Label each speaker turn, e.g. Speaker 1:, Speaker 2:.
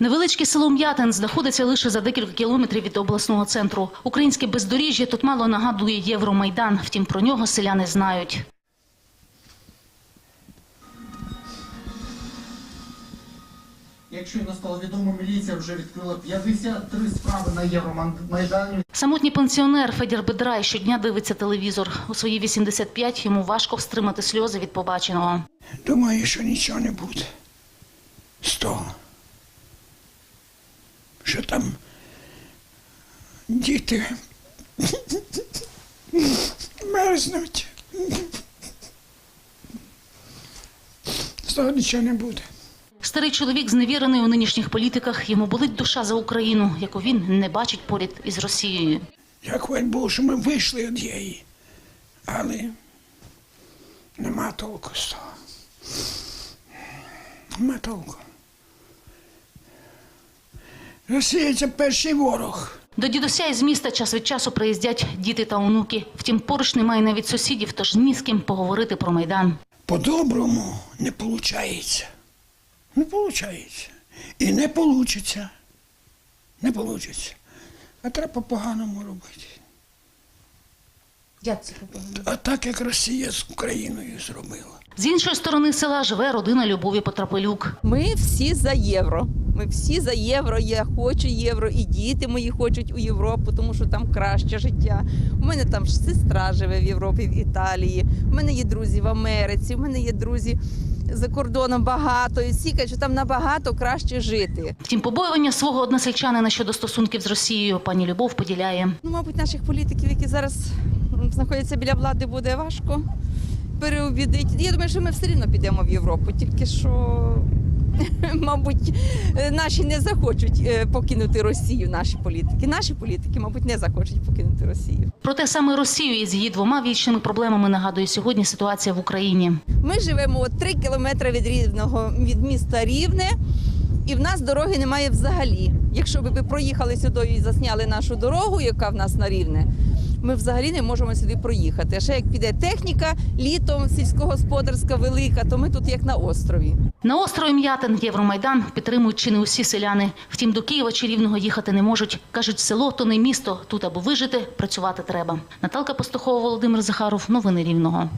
Speaker 1: Невеличке село М'ятин знаходиться лише за декілька кілометрів від обласного центру. Українське бездоріжжя тут мало нагадує Євромайдан, втім про нього селяни знають.
Speaker 2: Як щойно стало відомо, міліція вже відкрила 53 справи на Євромайдані.
Speaker 1: Самотній пенсіонер Федір Бедрай щодня дивиться телевізор. У свої 85 йому важко встримати сльози від побаченого.
Speaker 3: Думаю, що нічого не буде з того. Що там діти мерзнуть. З того нічого не буде.
Speaker 1: Старий чоловік зневірений у нинішніх політиках. Йому болить душа за Україну, яку він не бачить поряд із Росією.
Speaker 3: Я хваль Богу, що ми вийшли від її. Але нема толку з того. Нема толку. Росія це перший ворог.
Speaker 1: До дідуся із міста час від часу приїздять діти та онуки. Втім, поруч немає навіть сусідів, тож ні з ким поговорити про майдан.
Speaker 3: По-доброму не виходить. Не виходить. І не вийде. Не вийде. А треба по-поганому робити.
Speaker 4: Як це по-поганому?
Speaker 3: А так, як Росія з Україною зробила.
Speaker 1: З іншої сторони села живе родина Любові Потрапелюк.
Speaker 4: Ми всі за євро. Ми всі за євро. Я хочу євро, і діти мої хочуть у Європу, тому що там краще життя. У мене там ж сестра живе в Європі, в Італії. У мене є друзі в Америці. У мене є друзі за кордоном багато. І всі кажуть, що там набагато краще жити.
Speaker 1: Втім, побоювання свого односельчанина щодо стосунків з Росією пані Любов поділяє.
Speaker 4: Ну, мабуть, наших політиків, які зараз знаходяться біля влади, буде важко переубідити. Я думаю, що ми все одно підемо в Європу, тільки що, мабуть, е, наші не захочуть е, покинути Росію, наші політики. Наші політики, мабуть, не захочуть покинути Росію.
Speaker 1: Проте саме Росію із її двома вічними проблемами нагадує сьогодні ситуація в Україні.
Speaker 4: Ми живемо от три кілометри від рівного від міста Рівне. І в нас дороги немає взагалі. Якщо б ви проїхали сюди і засняли нашу дорогу, яка в нас на рівне, ми взагалі не можемо сюди проїхати. А ще як піде техніка літом сільськогосподарська велика, то ми тут як на острові.
Speaker 1: На острові М'ятин Євромайдан підтримують чи не усі селяни. Втім, до Києва чи Рівного їхати не можуть. Кажуть, село то не місто. Тут або вижити, працювати треба. Наталка Пастухова, Володимир Захаров. Новини Рівного.